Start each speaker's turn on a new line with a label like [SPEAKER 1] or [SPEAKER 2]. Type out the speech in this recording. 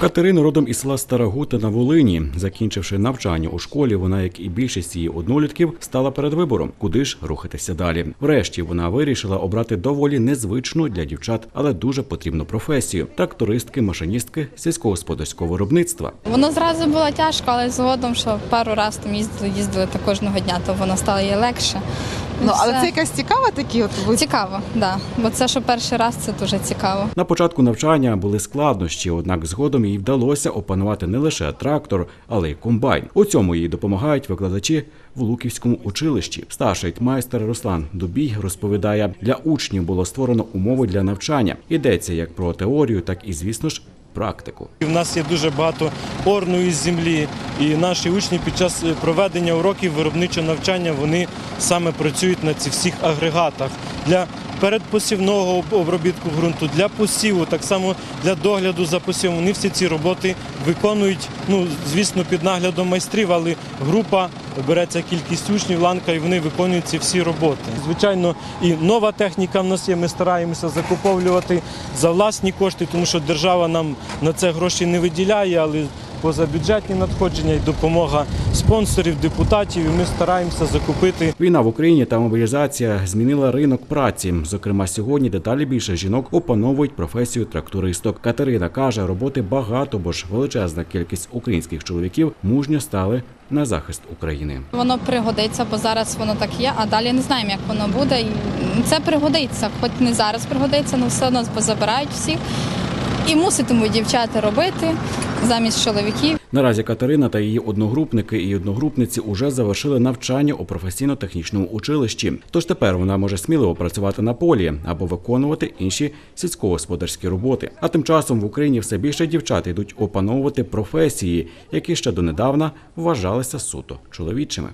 [SPEAKER 1] Катерина родом із села Старогута на Волині. Закінчивши навчання у школі, вона, як і більшість її однолітків, стала перед вибором, куди ж рухатися далі. Врешті вона вирішила обрати доволі незвичну для дівчат, але дуже потрібну професію трактористки, машиністки сільськогосподарського виробництва.
[SPEAKER 2] Воно зразу було тяжко, але згодом, що пару разів там їздили, їздили та кожного дня, то воно стало їй легше.
[SPEAKER 3] Ну, але це якась цікава такі от ви
[SPEAKER 2] цікаво, да. Бо це, що перший раз, це дуже цікаво.
[SPEAKER 1] На початку навчання були складнощі, однак згодом їй вдалося опанувати не лише трактор, але й комбайн. У цьому їй допомагають викладачі в Луківському училищі. Старший майстер Руслан Дубій розповідає, для учнів було створено умови для навчання. Йдеться як про теорію, так і, звісно ж, практику.
[SPEAKER 4] У нас є дуже багато орної землі, і наші учні під час е, проведення уроків виробничого навчання вони саме працюють на цих всіх агрегатах для передпосівного обробітку ґрунту, для посіву, так само для догляду за посівом. Вони всі ці роботи виконують, ну звісно, під наглядом майстрів, але група береться кількість учнів, ланка, і вони виконують ці всі роботи. Звичайно, і нова техніка в нас є. Ми стараємося закуповувати за власні кошти, тому що держава нам на це гроші не виділяє, але позабюджетні надходження і допомога спонсорів, депутатів. І ми стараємося закупити
[SPEAKER 1] Війна в Україні та мобілізація змінила ринок праці. Зокрема, сьогодні деталі більше жінок опановують професію трактористок. Катерина каже, роботи багато, бо ж величезна кількість українських чоловіків мужньо стали на захист України.
[SPEAKER 2] Воно пригодиться, бо зараз воно так є, а далі не знаємо, як воно буде. Це пригодиться, хоч не зараз пригодиться, але все одно позабирають всіх. І муситимуть дівчата робити замість чоловіків.
[SPEAKER 1] Наразі Катерина та її одногрупники і одногрупниці уже завершили навчання у професійно-технічному училищі. Тож тепер вона може сміливо працювати на полі або виконувати інші сільськогосподарські роботи. А тим часом в Україні все більше дівчат йдуть опановувати професії, які ще донедавна вважалися суто чоловічими.